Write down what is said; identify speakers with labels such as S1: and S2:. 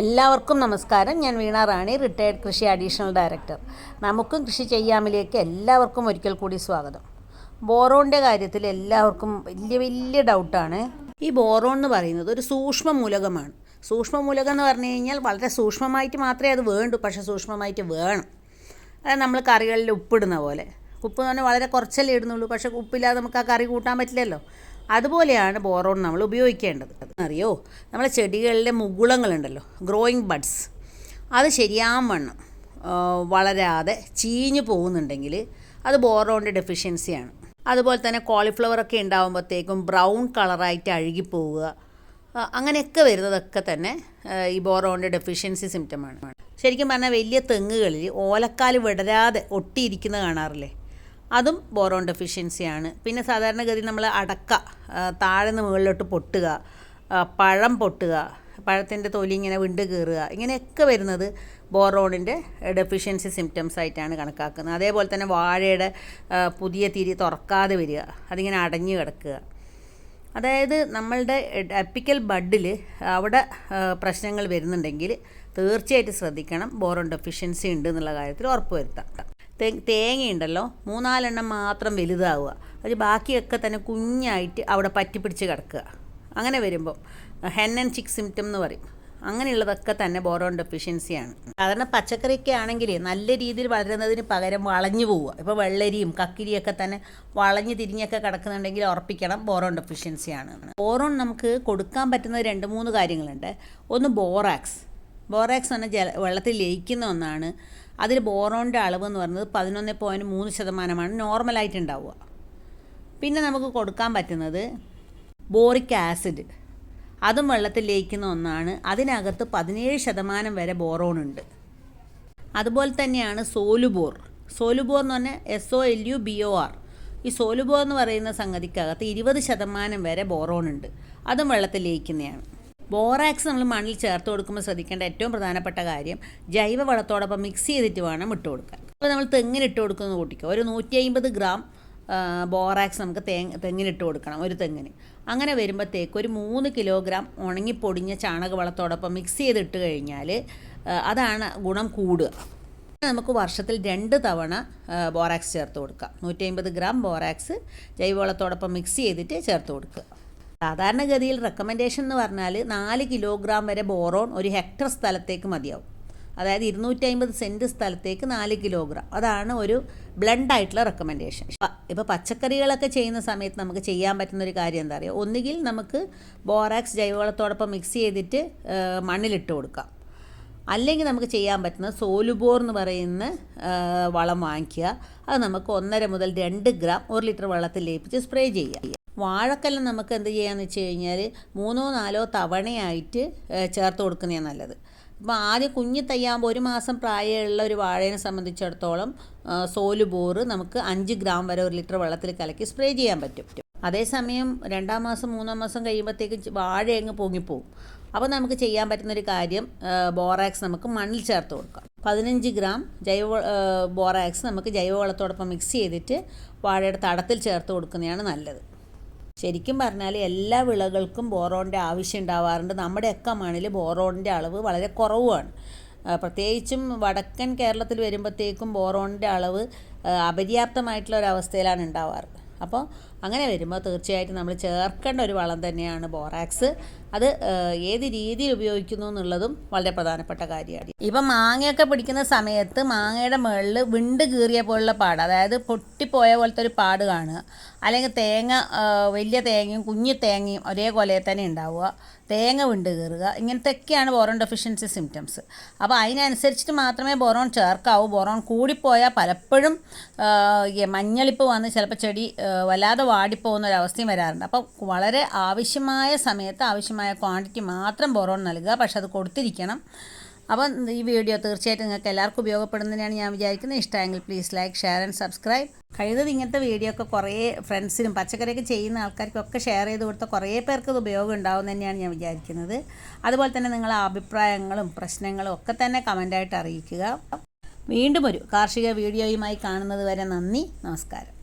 S1: എല്ലാവർക്കും നമസ്കാരം. ഞാൻ വീണ റാണി റിട്ടയർഡ് കൃഷി അഡീഷണൽ ഡയറക്ടർ നമുക്കും കൃഷി ചെയ്യാമിലേക്ക് എല്ലാവർക്കും ഒരിക്കൽ കൂടി സ്വാഗതം. ബോറോണിന്റെ കാര്യത്തിൽ എല്ലാവർക്കും വലിയ വലിയ ഡൗട്ടാണ് ഈ ബോറോൺ എന്ന് പറയുന്നത് ഒരു സൂക്ഷ്മ മൂലകമാണ് സൂക്ഷ്മ മൂലകം എന്ന് പറഞ്ഞു കഴിഞ്ഞാൽ വളരെ സൂക്ഷ്മമായിട്ട് മാത്രമേ അത് വേണ്ടൂ പക്ഷേ സൂക്ഷ്മമായിട്ട് വേണം. അതായത് നമ്മൾ കറികളിൽ ഉപ്പിടുന്ന പോലെ. ഉപ്പ് എന്ന് പറഞ്ഞാൽ വളരെ കുറച്ചല്ലേ ഇടുന്നുള്ളൂ പക്ഷേ ഉപ്പില്ലാതെ നമുക്ക് ആ കറി കൂട്ടാൻ പറ്റില്ലല്ലോ. അതുപോലെയാണ് ബോറോൺ നമ്മൾ ഉപയോഗിക്കേണ്ടത്. അറിയോ നമ്മളെ ചെടികളിലെ മുകുളങ്ങളുണ്ടല്ലോ ഗ്രോയിങ് ബഡ്സ് അത് ശരിയാവണ്ണം വളരാതെ ചീഞ്ഞു പോകുന്നുണ്ടെങ്കിൽ അത് ബോറോണിന്റെ ഡെഫിഷ്യൻസിയാണ് അതുപോലെ തന്നെ കോളിഫ്ലവറൊക്കെ ഉണ്ടാകുമ്പോഴത്തേക്കും ബ്രൗൺ കളറായിട്ട് അഴുകിപ്പോവുക അങ്ങനെയൊക്കെ വരുന്നതൊക്കെ തന്നെ ഈ ബോറോണിന്റെ ഡെഫിഷ്യൻസി സിംറ്റമാണ് ശരിക്കും പറഞ്ഞാൽ വലിയ തെങ്ങുകളിൽ ഓലക്കാൽ വിടരാതെ ഒട്ടിയിരിക്കുന്നത് കാണാറില്ലേ? അതും ബോറോൺ ഡെഫിഷ്യൻസിയാണ്. പിന്നെ സാധാരണഗതി നമ്മൾ അടക്ക താഴെ നിന്ന് മുകളിലോട്ട് പൊട്ടുക പഴം പൊട്ടുക പഴത്തിന്റെ തൊലി ഇങ്ങനെ വിണ്ട് കീറുക ഇങ്ങനെയൊക്കെ വരുന്നത് ബോറോണിന്റെ ഡെഫിഷ്യൻസി സിംറ്റംസ് ആയിട്ടാണ് കണക്കാക്കുന്നത്. അതേപോലെ തന്നെ വാഴയുടെ പുതിയ തിരി തുറക്കാതെ വരിക അതിങ്ങനെ അടഞ്ഞു കിടക്കുക. അതായത് നമ്മളുടെ അപ്പിക്കൽ ബഡിൽ അവിടെ പ്രശ്നങ്ങൾ വരുന്നുണ്ടെങ്കിൽ തീർച്ചയായിട്ടും ശ്രദ്ധിക്കണം. ബോറോൺ ഡെഫിഷ്യൻസി ഉണ്ട് എന്നുള്ള കാര്യത്തിൽ ഉറപ്പ് വരുത്താം. തേ തേങ്ങയുണ്ടല്ലോ. മൂന്നാലെണ്ണം മാത്രം വലുതാവുക. അത് ബാക്കിയൊക്കെ തന്നെ കുഞ്ഞായിട്ട് അവിടെ പറ്റിപ്പിടിച്ച് കിടക്കുക. അങ്ങനെ വരുമ്പോൾ ഹെൻ ആൻഡ് ചിക്ക് സിംറ്റം എന്ന് പറയും. അങ്ങനെയുള്ളതൊക്കെ തന്നെ ബോറോൺ ഡെഫിഷ്യൻസിയാണ് സാധാരണ പച്ചക്കറിയൊക്കെ ആണെങ്കിൽ നല്ല രീതിയിൽ വളരുന്നതിന് പകരം വളഞ്ഞു പോവുക. ഇപ്പോൾ വെള്ളരിയും കക്കിരിയൊക്കെ തന്നെ വളഞ്ഞു തിരിഞ്ഞൊക്കെ കിടക്കുന്നുണ്ടെങ്കിൽ ഉറപ്പിക്കണം ബോറോൺ ഡെഫിഷ്യൻസിയാണ് ബോറോൺ നമുക്ക് കൊടുക്കാൻ പറ്റുന്ന രണ്ട് മൂന്ന് കാര്യങ്ങളുണ്ട്. ഒന്ന് ബോറാക്സ് ബോറാക്സ് പറഞ്ഞാൽ ജല വെള്ളത്തിൽ ലയിക്കുന്ന ഒന്നാണ്. അതിൽ ബോറോണിന്റെ അളവ് എന്ന് പറയുന്നത് പതിനൊന്ന് പോയിന്റ് മൂന്ന് ശതമാനമാണ് നോർമലായിട്ട് ഉണ്ടാവുക പിന്നെ നമുക്ക് കൊടുക്കാൻ പറ്റുന്നത് ബോറിക് ആസിഡ്. അതും വെള്ളത്തിൽ ലയിക്കുന്ന ഒന്നാണ്. അതിനകത്ത് പതിനേഴ് ശതമാനം വരെ ബോറോൺ ഉണ്ട്. അതുപോലെ തന്നെയാണ് സോലുബോർ. സോലുബോർ എന്ന് പറഞ്ഞാൽ S O L U B O R. ഈ സോലുബോർ എന്ന് പറയുന്ന സംഗതിക്കകത്ത് ഇരുപത് ശതമാനം വരെ ബോറോൺ ഉണ്ട്. അതും വെള്ളത്തിൽ ലയിക്കുന്നതാണ്. ബോറാക്സ് നമ്മൾ മണ്ണിൽ ചേർത്ത് കൊടുക്കുമ്പോൾ ശ്രദ്ധിക്കേണ്ട ഏറ്റവും പ്രധാനപ്പെട്ട കാര്യം ജൈവ വളത്തോടൊപ്പം മിക്സ് ചെയ്തിട്ട് വേണം ഇട്ട് കൊടുക്കാൻ. അപ്പോൾ നമ്മൾ തെങ്ങിന് ഇട്ട് കൊടുക്കുന്ന കൂട്ടിക്കുക ഒരു നൂറ്റി അമ്പത് ഗ്രാം ബോറാക്സ് നമുക്ക് തേങ്ങ തെങ്ങിനിട്ട് കൊടുക്കണം ഒരു തെങ്ങിന്. അങ്ങനെ വരുമ്പോഴത്തേക്ക് ഒരു മൂന്ന് കിലോഗ്രാം ഉണങ്ങിപ്പൊടിഞ്ഞ ചാണകവളത്തോടൊപ്പം മിക്സ് ചെയ്തിട്ട് കഴിഞ്ഞാൽ അതാണ് ഗുണം കൂടുക. നമുക്ക് വർഷത്തിൽ രണ്ട് തവണ ബോറാക്സ് ചേർത്ത് കൊടുക്കാം. നൂറ്റി അമ്പത് ഗ്രാം ബോറാക്സ് ജൈവവളത്തോടൊപ്പം മിക്സ് ചെയ്തിട്ട് ചേർത്ത് കൊടുക്കുക. സാധാരണഗതിയിൽ റെക്കമെൻഡേഷൻ എന്ന് പറഞ്ഞാൽ നാല് കിലോഗ്രാം വരെ ബോറോൺ ഒരു ഹെക്ടർ സ്ഥലത്തേക്ക് മതിയാവും. അതായത് ഇരുന്നൂറ്റി അമ്പത് സെന്റ് സ്ഥലത്തേക്ക് നാല് കിലോഗ്രാം അതാണ് ഒരു ബ്ലെൻഡ് ആയിട്ടുള്ള റെക്കമെൻഡേഷൻ ഇപ്പോൾ പച്ചക്കറികളൊക്കെ ചെയ്യുന്ന സമയത്ത് നമുക്ക് ചെയ്യാൻ പറ്റുന്ന ഒരു കാര്യം എന്താ പറയുക ഒന്നുകിൽ നമുക്ക് ബോറാക്സ് ജൈവവളത്തോടൊപ്പം മിക്സ് ചെയ്തിട്ട് മണ്ണിലിട്ട് കൊടുക്കാം. അല്ലെങ്കിൽ നമുക്ക് ചെയ്യാൻ പറ്റുന്ന സോലുബോർ എന്ന് പറയുന്ന വളം വാങ്ങിക്കുക. അത് നമുക്ക് ഒന്നര മുതൽ രണ്ട് ഗ്രാം ഒരു ലിറ്റർ വെള്ളത്തിൽ ലയിപ്പിച്ച് സ്പ്രേ ചെയ്യുക. വാഴക്കെല്ലാം നമുക്ക് എന്ത് ചെയ്യാന്ന് വെച്ച് കഴിഞ്ഞാൽ മൂന്നോ നാലോ തവണയായിട്ട് ചേർത്ത് കൊടുക്കുന്നതാണ് നല്ലത്. അപ്പോൾ ആദ്യം കുഞ്ഞു തയ്യാകുമ്പോൾ ഒരു മാസം പ്രായമുള്ള ഒരു വാഴയെ സംബന്ധിച്ചിടത്തോളം സോൽ ബോറ് നമുക്ക് അഞ്ച് ഗ്രാം വരെ ഒരു ലിറ്റർ വെള്ളത്തിൽ കലക്കി സ്പ്രേ ചെയ്യാൻ പറ്റും. അതേസമയം രണ്ടാം മാസം മൂന്നാം മാസം കഴിയുമ്പോഴത്തേക്ക് വാഴ അങ്ങ് പൊങ്ങിപ്പോവും. അപ്പോൾ നമുക്ക് ചെയ്യാൻ പറ്റുന്നൊരു കാര്യം ബോറാക്സ് നമുക്ക് മണ്ണിൽ ചേർത്ത് കൊടുക്കാം. പതിനഞ്ച് ഗ്രാം ജൈവ ബോറാക്സ് നമുക്ക് ജൈവവളത്തോടൊപ്പം മിക്സ് ചെയ്തിട്ട് വാഴയുടെ തടത്തിൽ ചേർത്ത് കൊടുക്കുന്നതാണ് നല്ലത്. ശരിക്കും പറഞ്ഞാൽ എല്ലാ വിളകൾക്കും ബോറോണിന്റെ ആവശ്യം ഉണ്ടാവാറുണ്ട്. നമ്മുടെയൊക്കെ മണ്ണിൽ ബോറോണിന്റെ അളവ് വളരെ കുറവുമാണ്. ആ, പ്രത്യേകിച്ചും വടക്കൻ കേരളത്തിൽ വരുമ്പോഴത്തേക്കും ബോറോണിന്റെ അളവ് അപര്യാപ്തമായിട്ടുള്ള ഒരു അവസ്ഥയിലാണ് ഉണ്ടാവാറ്. അപ്പോൾ അങ്ങനെ വരുമ്പോൾ തീർച്ചയായിട്ടും നമ്മൾ ചേർക്കേണ്ട ഒരു വളം തന്നെയാണ് ബോറാക്സ്. അത് ഏത് രീതിയിൽ ഉപയോഗിക്കുന്നു എന്നുള്ളതും വളരെ പ്രധാനപ്പെട്ട കാര്യമാണ്. ഇപ്പം മാങ്ങയൊക്കെ പിടിക്കുന്ന സമയത്ത് മാങ്ങയുടെ മുകളിൽ വിണ്ട് കീറിയ പോലുള്ള പാട് അതായത് പൊട്ടിപ്പോയ പോലത്തെ ഒരു പാട് കാണുക. അല്ലെങ്കിൽ തേങ്ങ വലിയ തേങ്ങയും കുഞ്ഞു തേങ്ങയും ഒരേപോലെ തന്നെ ഉണ്ടാവുക. തേങ്ങ വിണ്ട് കീറുക. ഇങ്ങനത്തെയൊക്കെയാണ് ബോറോൺ ഡെഫിഷ്യൻസി സിംറ്റംസ്. അപ്പോൾ അതിനനുസരിച്ചിട്ട് മാത്രമേ ബോറോൺ ചേർക്കാവൂ. ബോറോൺ കൂടിപ്പോയാൽ പലപ്പോഴും മഞ്ഞളിപ്പ് വന്ന് ചിലപ്പോൾ ചെടി വല്ലാതെ വാടിപ്പോകുന്ന ഒരു അവസ്ഥയും വരാറുണ്ട്. അപ്പോൾ വളരെ ആവശ്യമായ സമയത്ത് ആവശ്യമായ ക്വാണ്ടിറ്റി മാത്രം ബോറോൺ നൽകുക പക്ഷെ അത് കൊടുത്തിരിക്കണം. അപ്പം ഈ വീഡിയോ തീർച്ചയായിട്ടും നിങ്ങൾക്ക് എല്ലാവർക്കും ഉപയോഗപ്പെടുന്നതിനാണ് ഞാൻ വിചാരിക്കുന്നത്. ഇഷ്ടമെങ്കിൽ please like share and subscribe കഴിയുന്നത് ഇങ്ങനത്തെ വീഡിയോ ഒക്കെ കുറേ ഫ്രണ്ട്സിനും പച്ചക്കറിയൊക്കെ ചെയ്യുന്ന ആൾക്കാർക്കൊക്കെ ഷെയർ ചെയ്ത് കൊടുത്ത കുറേ പേർക്ക് ഇത് ഉപയോഗം ഉണ്ടാവും തന്നെയാണ് ഞാൻ വിചാരിക്കുന്നത്. അതുപോലെ തന്നെ നിങ്ങളെ അഭിപ്രായങ്ങളും പ്രശ്നങ്ങളും ഒക്കെ തന്നെ കമന്റായിട്ട് അറിയിക്കുക. വീണ്ടും ഒരു കാർഷിക വീഡിയോയുമായി കാണുന്നത് വരെ നന്ദി നമസ്കാരം.